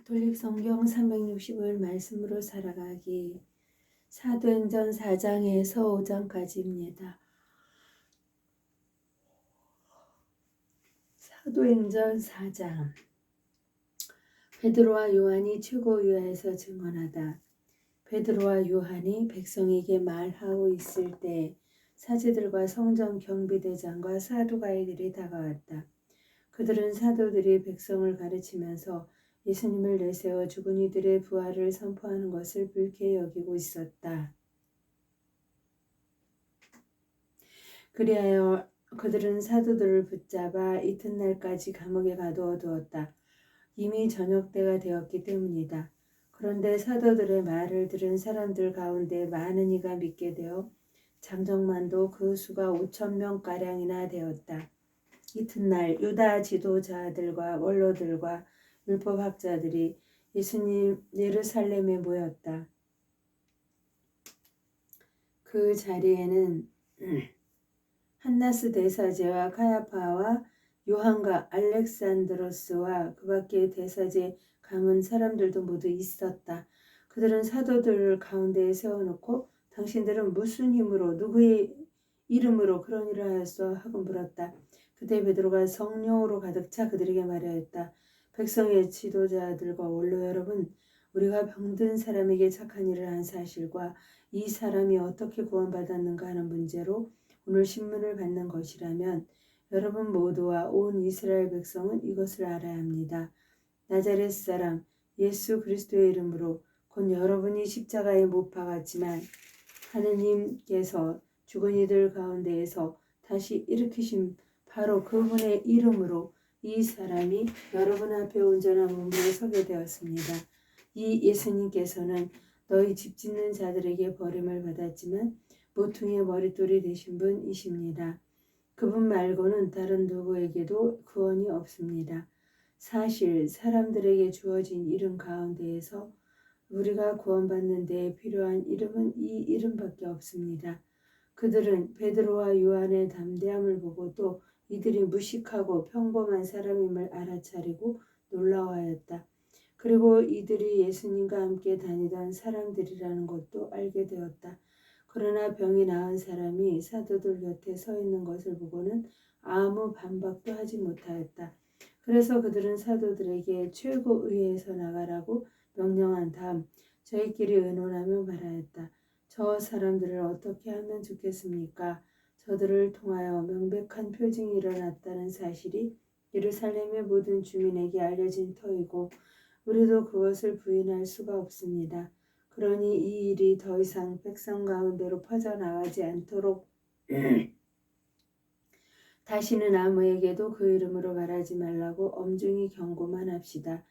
가톨릭 성경 365일 말씀으로 살아가기 사도행전 4장에서 5장까지입니다. 사도행전 4장 베드로와 요한이 최고위에서 증언하다. 베드로와 요한이 백성에게 말하고 있을 때 사제들과 성전 경비대장과 사두가이들이 다가왔다. 그들은 사도들이 백성을 가르치면서 예수님을 내세워 죽은 이들의 부활을 선포하는 것을 불쾌히 여기고 있었다. 그리하여 그들은 사도들을 붙잡아 이튿날까지 감옥에 가두어 두었다. 이미 저녁 때가 되었기 때문이다. 그런데 사도들의 말을 들은 사람들 가운데 많은 이가 믿게 되어 장정만도 그 수가 5천 명가량이나 되었다. 이튿날 유다 지도자들과 원로들과 율법학자들이 예수님 예루살렘에 모였다. 그 자리에는 한나스 대사제와 카야파와 요한과 알렉산드로스와 그 밖에 대사제 가문 사람들도 모두 있었다. 그들은 사도들 가운데에 세워놓고 당신들은 무슨 힘으로 누구의 이름으로 그런 일을 하였어 하고 물었다. 그때 베드로가 성령으로 가득 차 그들에게 말하였다. 백성의 지도자들과 원로 여러분, 우리가 병든 사람에게 착한 일을 한 사실과 이 사람이 어떻게 구원받았는가 하는 문제로 오늘 신문을 받는 것이라면 여러분 모두와 온 이스라엘 백성은 이것을 알아야 합니다. 나자렛 사람 예수 그리스도의 이름으로 곧 여러분이 십자가에 못 박았지만 하느님께서 죽은 이들 가운데에서 다시 일으키신 바로 그분의 이름으로 이 사람이 여러분 앞에 온전한 몸으로 서게 되었습니다. 이 예수님께서는 너희 집 짓는 자들에게 버림을 받았지만 모퉁이의 머릿돌이 되신 분이십니다. 그분 말고는 다른 누구에게도 구원이 없습니다. 사실 사람들에게 주어진 이름 가운데에서 우리가 구원받는 데 필요한 이름은 이 이름밖에 없습니다. 그들은 베드로와 요한의 담대함을 보고 또 이들이 무식하고 평범한 사람임을 알아차리고 놀라워하였다. 그리고 이들이 예수님과 함께 다니던 사람들이라는 것도 알게 되었다. 그러나 병이 나은 사람이 사도들 곁에 서 있는 것을 보고는 아무 반박도 하지 못하였다. 그래서 그들은 사도들에게 최고의회에서 나가라고 명령한 다음 저희끼리 의논하며 말하였다. 저 사람들을 어떻게 하면 좋겠습니까? 저들을 통하여 명백한 표징이 일어났다는 사실이 예루살렘의 모든 주민에게 알려진 터이고 우리도 그것을 부인할 수가 없습니다. 그러니 이 일이 더 이상 백성 가운데로 퍼져나가지 않도록 다시는 아무에게도 그 이름으로 말하지 말라고 엄중히 경고만 합시다.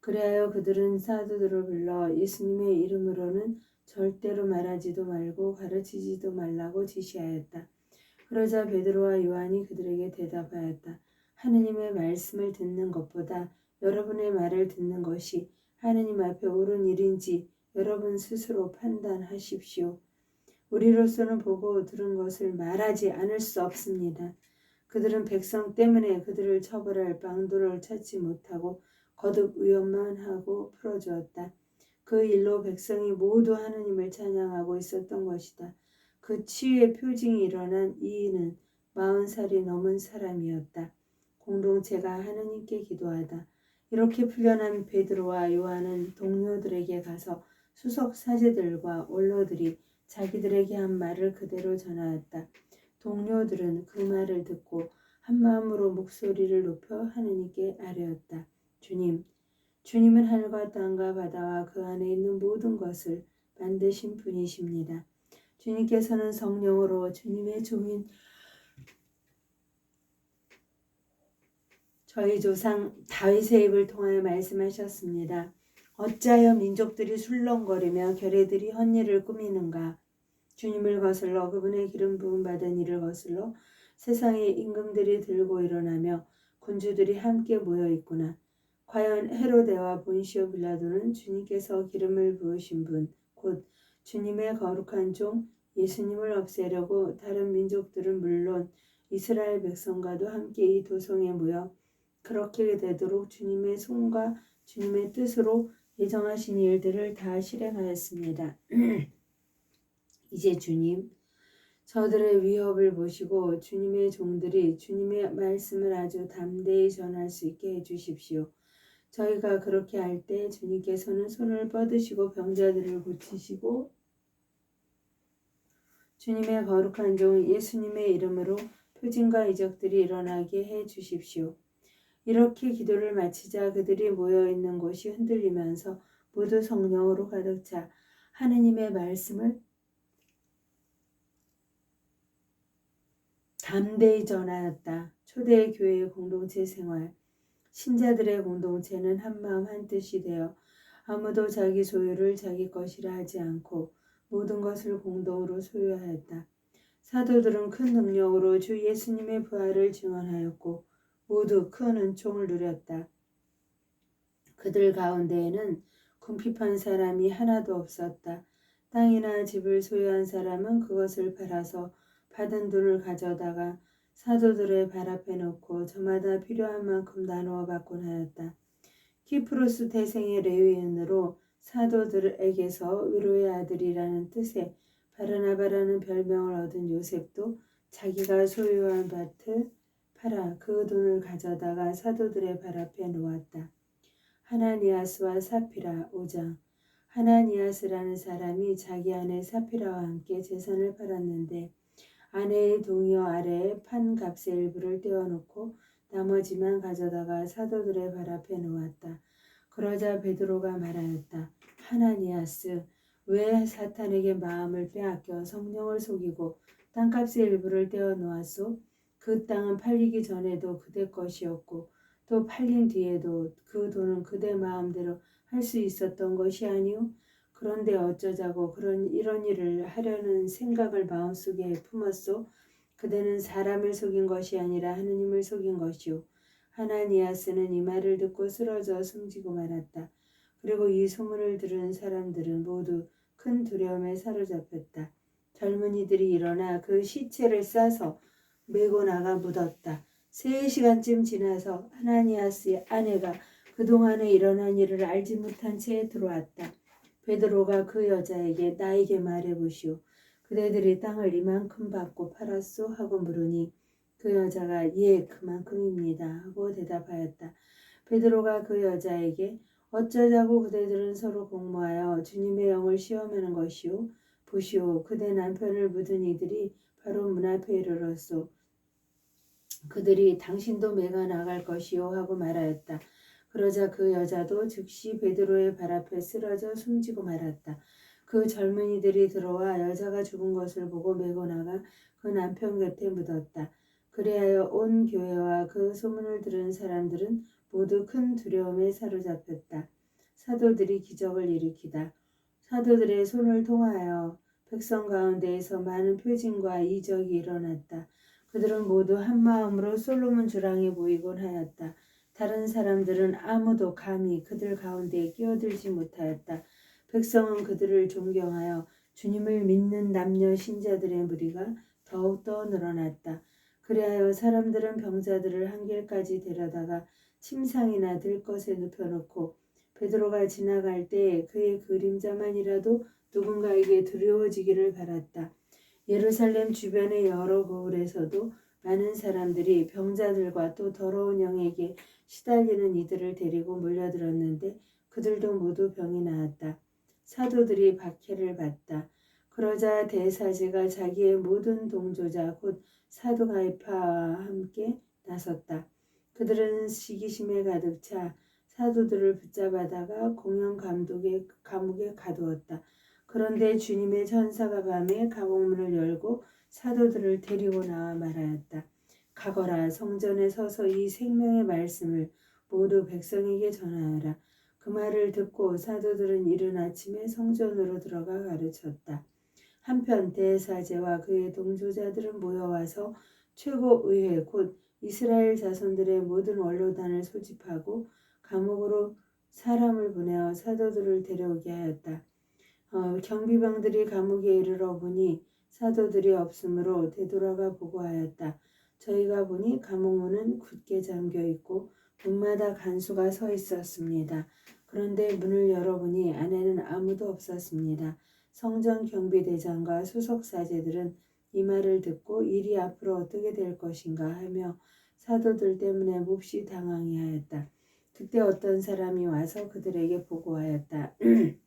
그리하여 그들은 사도들을 불러 예수님의 이름으로는 절대로 말하지도 말고 가르치지도 말라고 지시하였다. 그러자 베드로와 요한이 그들에게 대답하였다. 하느님의 말씀을 듣는 것보다 여러분의 말을 듣는 것이 하느님 앞에 옳은 일인지 여러분 스스로 판단하십시오. 우리로서는 보고 들은 것을 말하지 않을 수 없습니다. 그들은 백성 때문에 그들을 처벌할 방도를 찾지 못하고 거듭 위협만 하고 풀어주었다. 그 일로 백성이 모두 하느님을 찬양하고 있었던 것이다. 그 치유의 표징이 일어난 이인은 마흔 살이 넘은 사람이었다. 공동체가 하느님께 기도하다. 이렇게 풀려난 베드로와 요한은 동료들에게 가서 수석 사제들과 원로들이 자기들에게 한 말을 그대로 전하였다. 동료들은 그 말을 듣고 한 마음으로 목소리를 높여 하느님께 아뢰었다. 주님, 주님은 하늘과 땅과 바다와 그 안에 있는 모든 것을 만드신 분이십니다. 주님께서는 성령으로 주님의 종인 저희 조상 다윗의 입을 통하여 말씀하셨습니다. 어찌하여 민족들이 술렁거리며 결의들이 헛일을 꾸미는가? 주님을 거슬러 그분의 기름 부음 받은 이를 거슬러 세상의 임금들이 들고 일어나며 군주들이 함께 모여 있구나. 과연 헤로데와 본시오 빌라도는 주님께서 기름을 부으신 분, 곧 주님의 거룩한 종 예수님을 없애려고 다른 민족들은 물론 이스라엘 백성과도 함께 이 도성에 모여 그렇게 되도록 주님의 손과 주님의 뜻으로 예정하신 일들을 다 실행하였습니다. 이제 주님, 저들의 위협을 보시고 주님의 종들이 주님의 말씀을 아주 담대히 전할 수 있게 해주십시오. 저희가 그렇게 할 때 주님께서는 손을 뻗으시고 병자들을 고치시고 주님의 거룩한 종 예수님의 이름으로 표징과 이적들이 일어나게 해 주십시오. 이렇게 기도를 마치자 그들이 모여 있는 곳이 흔들리면서 모두 성령으로 가득 차 하느님의 말씀을 담대히 전하였다. 초대 교회의 공동체 생활. 신자들의 공동체는 한마음 한뜻이 되어 아무도 자기 소유를 자기 것이라 하지 않고 모든 것을 공동으로 소유하였다. 사도들은 큰 능력으로 주 예수님의 부활을 증언하였고 모두 큰 은총을 누렸다. 그들 가운데에는 궁핍한 사람이 하나도 없었다. 땅이나 집을 소유한 사람은 그것을 팔아서 받은 돈을 가져다가 사도들의 발 앞에 놓고 저마다 필요한 만큼 나누어 받곤 하였다. 키프로스 태생의 레위인으로 사도들에게서 위로의 아들이라는 뜻의 바르나바라는 별명을 얻은 요셉도 자기가 소유한 밭을 팔아 그 돈을 가져다가 사도들의 발 앞에 놓았다. 하나니아스와 사피라 5장 하나니아스라는 사람이 자기 아내 사피라와 함께 재산을 팔았는데 아내의 동요 아래에 판 값의 일부를 떼어놓고 나머지만 가져다가 사도들의 발 앞에 놓았다. 그러자 베드로가 말하였다. 하나니아스, 왜 사탄에게 마음을 빼앗겨 성령을 속이고 땅값의 일부를 떼어 놓았소? 그 땅은 팔리기 전에도 그대 것이었고 또 팔린 뒤에도 그 돈은 그대 마음대로 할 수 있었던 것이 아니오? 그런데 어쩌자고 그런 이런 일을 하려는 생각을 마음속에 품었소? 그대는 사람을 속인 것이 아니라 하느님을 속인 것이오. 하나니아스는 이 말을 듣고 쓰러져 숨지고 말았다. 그리고 이 소문을 들은 사람들은 모두 큰 두려움에 사로잡혔다. 젊은이들이 일어나 그 시체를 싸서 메고 나가 묻었다. 세 시간쯤 지나서 하나니아스의 아내가 그동안에 일어난 일을 알지 못한 채 들어왔다. 베드로가 그 여자에게 나에게 말해보시오. 그대들이 땅을 이만큼 받고 팔았소? 하고 물으니 그 여자가 예 그만큼입니다 하고 대답하였다. 베드로가 그 여자에게 어쩌자고 그대들은 서로 공모하여 주님의 영을 시험하는 것이오. 보시오 그대 남편을 묻은 이들이 바로 문 앞에 이르렀소. 그들이 당신도 매가 나갈 것이오 하고 말하였다. 그러자 그 여자도 즉시 베드로의 발 앞에 쓰러져 숨지고 말았다. 그 젊은이들이 들어와 여자가 죽은 것을 보고 메고 나가 그 남편 곁에 묻었다. 그리하여 온 교회와 그 소문을 들은 사람들은 모두 큰 두려움에 사로잡혔다. 사도들이 기적을 일으키다. 사도들의 손을 통하여 백성 가운데에서 많은 표징과 이적이 일어났다. 그들은 모두 한 마음으로 솔로몬 주랑에 모이곤 하였다. 다른 사람들은 아무도 감히 그들 가운데에 끼어들지 못하였다. 백성은 그들을 존경하여 주님을 믿는 남녀 신자들의 무리가 더욱더 늘어났다. 그리하여 사람들은 병자들을 한 길까지 데려다가 침상이나 들것에 눕혀놓고 베드로가 지나갈 때 그의 그림자만이라도 누군가에게 두려워지기를 바랐다. 예루살렘 주변의 여러 고을에서도 많은 사람들이 병자들과 또 더러운 영에게 시달리는 이들을 데리고 몰려들었는데 그들도 모두 병이 나았다. 사도들이 박해를 받다. 그러자 대사제가 자기의 모든 동조자 곧 사도 가이파와 함께 나섰다. 그들은 시기심에 가득 차 사도들을 붙잡아다가 공영 감독의 감옥에 가두었다. 그런데 주님의 천사가 밤에 감옥문을 열고 사도들을 데리고 나와 말하였다. 가거라 성전에 서서 이 생명의 말씀을 모두 백성에게 전하여라. 그 말을 듣고 사도들은 이른 아침에 성전으로 들어가 가르쳤다. 한편 대사제와 그의 동조자들은 모여와서 최고의회 곧 이스라엘 자손들의 모든 원로단을 소집하고 감옥으로 사람을 보내어 사도들을 데려오게 하였다. 어, 경비병들이 감옥에 이르러 보니 사도들이 없으므로 되돌아가 보고하였다. 저희가 보니 감옥문은 굳게 잠겨 있고 문마다 간수가 서 있었습니다. 그런데 문을 열어보니 안에는 아무도 없었습니다. 성전 경비대장과 수석 사제들은 이 말을 듣고 일이 앞으로 어떻게 될 것인가 하며 사도들 때문에 몹시 당황해 하였다. 그때 어떤 사람이 와서 그들에게 보고하였다.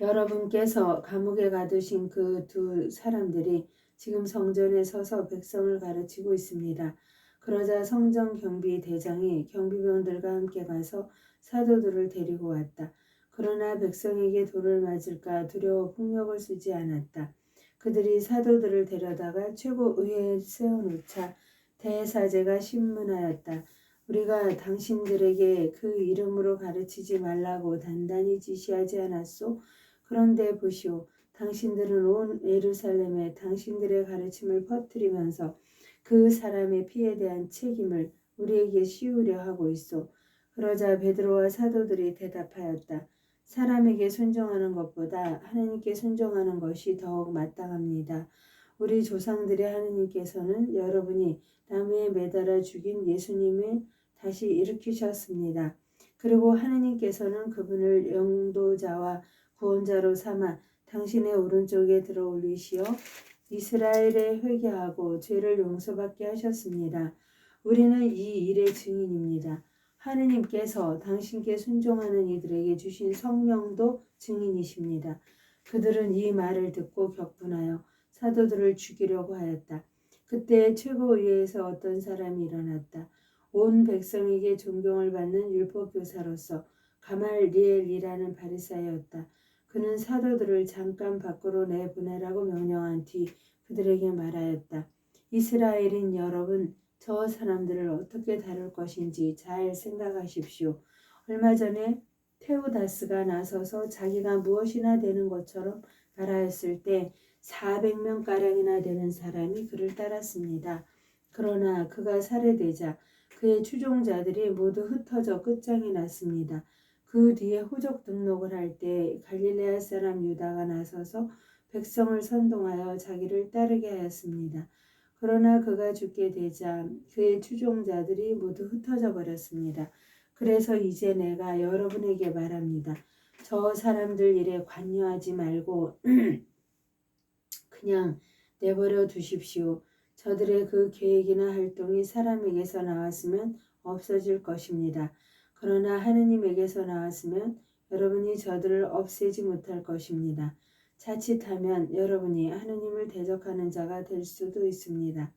여러분께서 감옥에 가두신 그 두 사람들이 지금 성전에 서서 백성을 가르치고 있습니다. 그러자 성전 경비 대장이 경비병들과 함께 가서 사도들을 데리고 왔다. 그러나 백성에게 돌을 맞을까 두려워 폭력을 쓰지 않았다. 그들이 사도들을 데려다가 최고 의회에 세워놓자 대사제가 신문하였다. 우리가 당신들에게 그 이름으로 가르치지 말라고 단단히 지시하지 않았소? 그런데 보시오. 당신들은 온 예루살렘에 당신들의 가르침을 퍼뜨리면서 그 사람의 피에 대한 책임을 우리에게 씌우려 하고 있어. 그러자 베드로와 사도들이 대답하였다. 사람에게 순종하는 것보다 하나님께 순종하는 것이 더욱 마땅합니다. 우리 조상들의 하나님께서는 여러분이 나무에 매달아 죽인 예수님을 다시 일으키셨습니다. 그리고 하나님께서는 그분을 영도자와 구원자로 삼아 당신의 오른쪽에 들어 올리시어 이스라엘에 회개하고 죄를 용서받게 하셨습니다. 우리는 이 일의 증인입니다. 하느님께서 당신께 순종하는 이들에게 주신 성령도 증인이십니다. 그들은 이 말을 듣고 격분하여 사도들을 죽이려고 하였다. 그때 최고위에서 어떤 사람이 일어났다. 온 백성에게 존경을 받는 율법교사로서 가말리엘이라는 바리사였다. 그는 사도들을 잠깐 밖으로 내보내라고 명령한 뒤 그들에게 말하였다. 이스라엘인 여러분, 저 사람들을 어떻게 다룰 것인지 잘 생각하십시오. 얼마 전에 테오다스가 나서서 자기가 무엇이나 되는 것처럼 말하였을 때 400명 가량이나 되는 사람이 그를 따랐습니다. 그러나 그가 살해되자 그의 추종자들이 모두 흩어져 끝장이 났습니다. 그 뒤에 호적 등록을 할 때 갈릴레아 사람 유다가 나서서 백성을 선동하여 자기를 따르게 하였습니다. 그러나 그가 죽게 되자 그의 추종자들이 모두 흩어져 버렸습니다. 그래서 이제 내가 여러분에게 말합니다. 저 사람들 일에 관여하지 말고 그냥 내버려 두십시오. 저들의 그 계획이나 활동이 사람에게서 나왔으면 없어질 것입니다. 그러나 하느님에게서 나왔으면 여러분이 저들을 없애지 못할 것입니다. 자칫하면 여러분이 하느님을 대적하는 자가 될 수도 있습니다.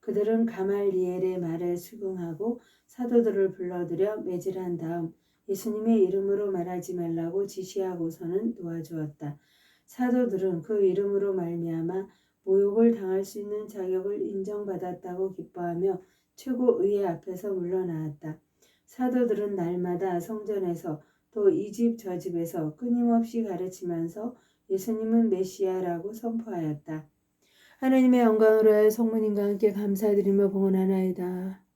그들은 가말리엘의 말에 수긍하고 사도들을 불러들여 매질한 다음 예수님의 이름으로 말하지 말라고 지시하고서는 놓아주었다. 사도들은 그 이름으로 말미암아 모욕을 당할 수 있는 자격을 인정받았다고 기뻐하며 최고의회 앞에서 물러나왔다. 사도들은 날마다 성전에서 또 이 집 저 집에서 끊임없이 가르치면서 예수님은 메시아라고 선포하였다. 하나님의 영광으로 하여 성모님과 함께 감사드리며 봉헌하나이다.